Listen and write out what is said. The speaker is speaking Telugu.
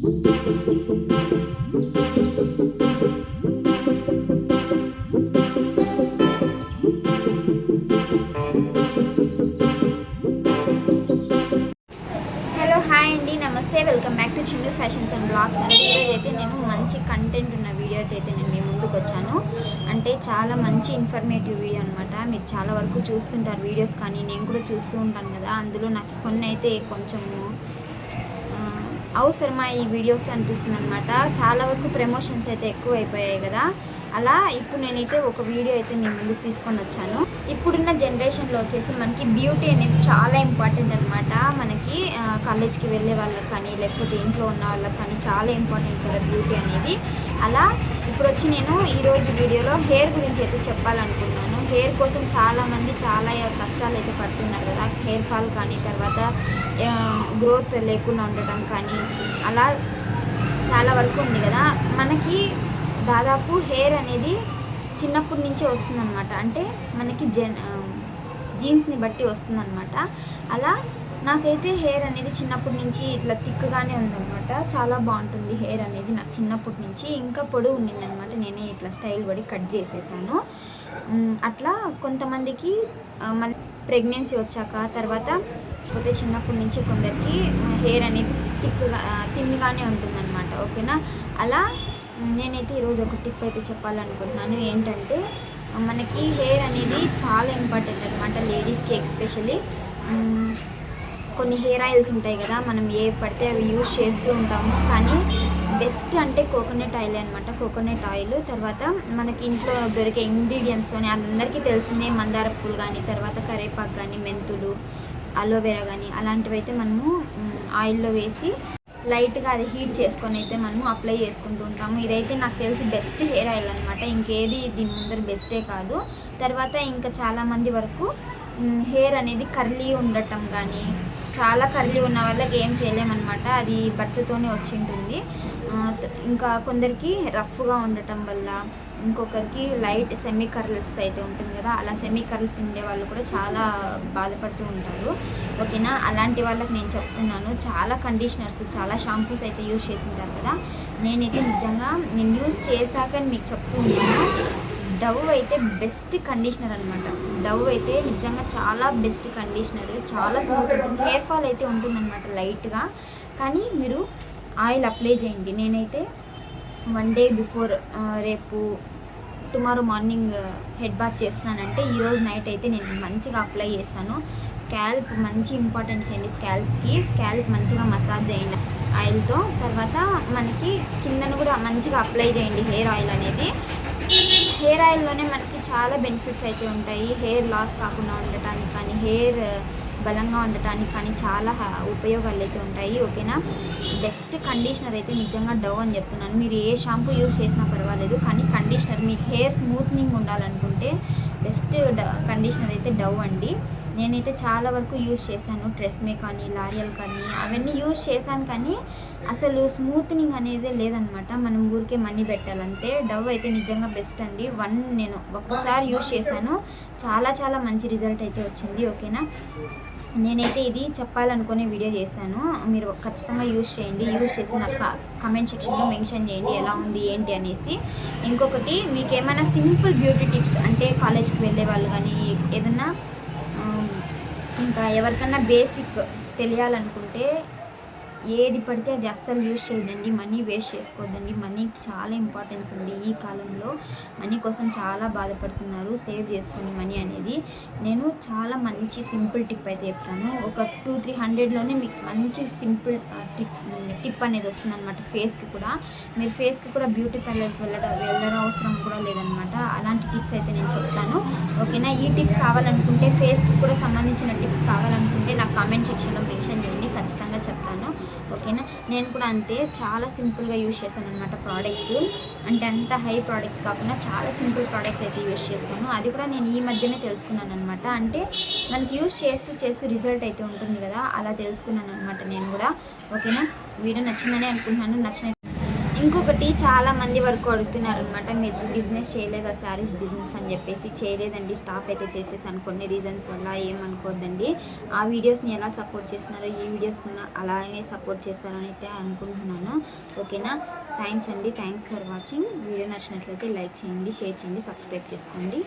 హలో హాయ్ అండి. నమస్తే. Welcome back to Chinna fashions and blogs. And ఈరోజు అయితే నేను మంచి కంటెంట్ ఉన్న వీడియోతో అయితే నేను మీ ముందుకు వచ్చాను. అంటే చాలా మంచి ఇన్ఫర్మేటివ్ వీడియో అనమాట మీరు చాలా వరకు చూస్తుంటారు వీడియోస్ కానీ నేను కూడా చూస్తూ ఉంటాను కదా. అందులో నాకు కొన్ని అయితే కొంచెము అవసరమా ఈ వీడియోస్ అనిపిస్తుంది అనమాట చాలా వరకు ప్రమోషన్స్ అయితే ఎక్కువ అయిపోయాయి కదా. అలా ఇప్పుడు నేనైతే ఒక వీడియో అయితే నేను ముందుకు తీసుకొని వచ్చాను. ఇప్పుడున్న జనరేషన్లో వచ్చేసి మనకి బ్యూటీ అనేది చాలా ఇంపార్టెంట్ అనమాట మనకి కాలేజ్కి వెళ్ళే వాళ్ళకి కానీ లేకపోతే ఇంట్లో ఉన్న వాళ్ళకి కానీ చాలా ఇంపార్టెంట్ కదా బ్యూటీ అనేది. అలా ఇప్పుడు వచ్చి నేను ఈరోజు వీడియోలో హెయిర్ గురించి అయితే చెప్పాలనుకున్నాను. హెయిర్ కోసం చాలామంది చాలా కష్టాలు అయితే పడుతున్నారు కదా. హెయిర్ ఫాల్ కానీ తర్వాత గ్రోత్ లేకుండా ఉండటం కానీ అలా చాలా వరకు ఉంది కదా. మనకి దాదాపు హెయిర్ అనేది చిన్నప్పటి నుంచే వస్తుందన్నమాట. అంటే మనకి జెన్ జీన్స్ని బట్టి వస్తుందన్నమాట. అలా నాకైతే హెయిర్ అనేది చిన్నప్పటి నుంచి ఇట్లా థిక్గానే ఉందన్నమాట. చాలా బాగుంటుంది హెయిర్ అనేది నాకు చిన్నప్పటి నుంచి. ఇంకా పొడవు ఉండిందనమాట నేనే ఇట్లా స్టైల్ పడి కట్ చేసేసాను. అట్లా కొంతమందికి మన ప్రెగ్నెన్సీ వచ్చాక తర్వాత పోతే చిన్నప్పటి నుంచి కొందరికి హెయిర్ అనేది థిక్గా థిన్గానే ఉంటుందన్నమాట. ఓకేనా? అలా నేనైతే ఈరోజు ఒక టిప్ అయితే చెప్పాలనుకుంటున్నాను. ఏంటంటే మనకి హెయిర్ అనేది చాలా ఇంపార్టెంట్ అనమాట లేడీస్కి ఎక్స్పెషలీ కొన్ని హెయిర్ ఆయిల్స్ ఉంటాయి కదా మనం ఏ పడితే అవి యూజ్ చేస్తూ ఉంటాము. కానీ బెస్ట్ అంటే కోకోనట్ ఆయిల్ అనమాట కోకోనట్ ఆయిల్. తర్వాత మనకి ఇంట్లో దొరికే ఇంగ్రీడియంట్స్తోనే అందరికీ తెలిసిందే మందార పూలు కానీ తర్వాత కరేపాకు కానీ మెంతులు అలోవెరా కానీ అలాంటివి అయితే మనము ఆయిల్లో వేసి లైట్గా అది హీట్ చేసుకొని అయితే మనము అప్లై చేసుకుంటూ ఉంటాము. ఇదైతే నాకు తెలిసి బెస్ట్ హెయిర్ ఆయిల్ అనమాట ఇంకేది దీని ముందర బెస్టే కాదు. తర్వాత ఇంకా చాలామంది వరకు హెయిర్ అనేది కర్లీ ఉండటం కానీ చాలా కర్లీ ఉన్న వాళ్ళకి ఏం చేయలేమన్నమాట. అది బట్టతోనే వచ్చి ఉంటుంది ఇంకా కొందరికి రఫ్గా ఉండటం వల్ల ఇంకొకరికి లైట్ సెమీ కర్ల్స్ అయితే ఉంటుంది కదా అలా సెమీ కర్ల్స్ ఉండే వాళ్ళు కూడా చాలా బాధపడుతూ ఉంటారు. ఓకేనా? అలాంటి వాళ్ళకి నేను చెప్తున్నాను. చాలా కండిషనర్స్ చాలా షాంపూస్ అయితే యూజ్ చేసింటారు కదా. నేనైతే నిజంగా నేను యూజ్ చేశాక మీకు చెప్తూ ఉంటాను. డవ్ అయితే బెస్ట్ కండిషనర్ అనమాట డవ్ అయితే నిజంగా చాలా బెస్ట్ కండిషనర్ చాలా స్మూత్ ఉంటుంది. హెయిర్ ఫాల్ అయితే ఉంటుందన్నమాట లైట్గా. కానీ మీరు ఆయిల్ అప్లై చేయండి. నేనైతే వన్ డే బిఫోర్ రేపు టుమారో మార్నింగ్ హెడ్ బాత్ చేస్తానంటే ఈరోజు నైట్ అయితే నేను మంచిగా అప్లై చేస్తాను. స్కాల్ప్ మంచి ఇంపార్టెన్స్ చేయండి. స్కాల్ప్కి స్కాల్ప్ మంచిగా మసాజ్ చేయండి. ఆయిల్తో తర్వాత మనకి కిందను కూడా మంచిగా అప్లై చేయండి హెయిర్ ఆయిల్ అనేది. హెయిర్ ఆయిల్లోనే మనకి చాలా బెనిఫిట్స్ అయితే ఉంటాయి. హెయిర్ లాస్ కాకుండా ఉండటానికి కానీ హెయిర్ బలంగా ఉండటానికి కానీ చాలా ఉపయోగాలు అయితే ఉంటాయి. ఓకేనా? బెస్ట్ కండిషనర్ అయితే నిజంగా డవ్ అని చెప్తున్నాను. మీరు ఏ షాంపూ యూజ్ చేసినా పర్వాలేదు కానీ కండిషనర్ మీకు హెయిర్ స్మూత్నింగ్ ఉండాలనుకుంటే బెస్ట్ కండిషనర్ అయితే డవ్ అండి. నేనైతే చాలా వరకు యూజ్ చేశాను. ట్రెస్మే కానీ లారియల్ కానీ అవన్నీ యూజ్ చేశాను కానీ అసలు స్మూత్నింగ్ అనేది లేదనమాట. మనం ఊరికే మనీ పెట్టాలంటే డవ్ అయితే నిజంగా బెస్ట్ అండి. వన్ నేను ఒక్కసారి యూజ్ చేశాను. చాలా చాలా మంచి రిజల్ట్ అయితే వచ్చింది ఓకేనా? నేనైతే ఇది చెప్పాలనుకునే వీడియో చేశాను. మీరు ఖచ్చితంగా యూజ్ చేయండి. యూజ్ చేసి నాకు కమెంట్ సెక్షన్లో మెన్షన్ చేయండి. ఎలా ఉంది ఏంటి అనేసి. ఇంకొకటి మీకు ఏమైనా సింపుల్ బ్యూటీ టిప్స్ అంటే కాలేజ్కి వెళ్ళే వాళ్ళు కానీ ఏదన్నా ఇంకా ఎవరికన్నా బేసిక్ తెలియాలనుకుంటే ఏది పడితే అది అస్సలు యూజ్ చేయదండి. మనీ వేస్ట్ చేసుకోవద్దండి. మనీకి చాలా ఇంపార్టెన్స్ ఉంది ఈ కాలంలో. మనీ కోసం చాలా బాధపడుతున్నారు. సేవ్ చేసుకుని మనీ అనేది. నేను చాలా మంచి సింపుల్ టిప్ అయితే చెప్తాను. ఒక టూ త్రీ హండ్రెడ్లోనే మీకు మంచి సింపుల్ టిప్ టిప్ అనేది వస్తుంది అనమాట ఫేస్కి కూడా. మీరు ఫేస్కి కూడా బ్యూటీ పార్లర్కి వెళ్ళడం వెళ్ళడం అవసరం కూడా లేదనమాట అలాంటి టిప్స్ అయితే నేను చెప్తాను. ఓకేనా? ఈ టిప్ కావాలనుకుంటే ఫేస్కి కూడా సంబంధించిన టిప్స్ కావాలనుకుంటే నాకు కామెంట్ సెక్షన్లో మెన్షన్ చేయండి. ఖచ్చితంగా చెప్తాను. ఓకేనా? నేను కూడా అంతే చాలా సింపుల్గా యూజ్ చేశాను అనమాట ప్రోడక్ట్స్ అంటే అంత హై ప్రోడక్ట్స్ కాకుండా చాలా సింపుల్ ప్రోడక్ట్స్ అయితే యూజ్ చేస్తాను. అది కూడా నేను ఈ మధ్యనే తెలుసుకున్నాను అనమాట అంటే మనకి యూజ్ చేస్తూ చేస్తూ రిజల్ట్ అయితే ఉంటుంది కదా అలా తెలుసుకున్నాను అనమాట నేను కూడా. ఓకేనా? వీడియో నచ్చిందని అనుకుంటున్నాను. నచ్చిన ఇంకొకటి చాలా మంది వరకు అడుగుతున్నారు అనమాట మీరు బిజినెస్ చేయలేదా శారీస్ బిజినెస్ అని చెప్పేసి. చేయలేదండి స్టాప్ అయితే చేసేసాను. కొన్ని రీజన్స్ వల్ల ఏమనుకోవద్దండి ఆ వీడియోస్ని ఎలా సపోర్ట్ చేస్తున్నారో ఈ వీడియోస్ని అలానే సపోర్ట్ చేస్తారని అయితే అనుకుంటున్నాను. ఓకేనా? థ్యాంక్స్ అండి. థ్యాంక్స్ ఫర్ వాచింగ్ వీడియో నచ్చినట్లయితే లైక్ చేయండి షేర్ చేయండి సబ్స్క్రైబ్ చేసుకోండి.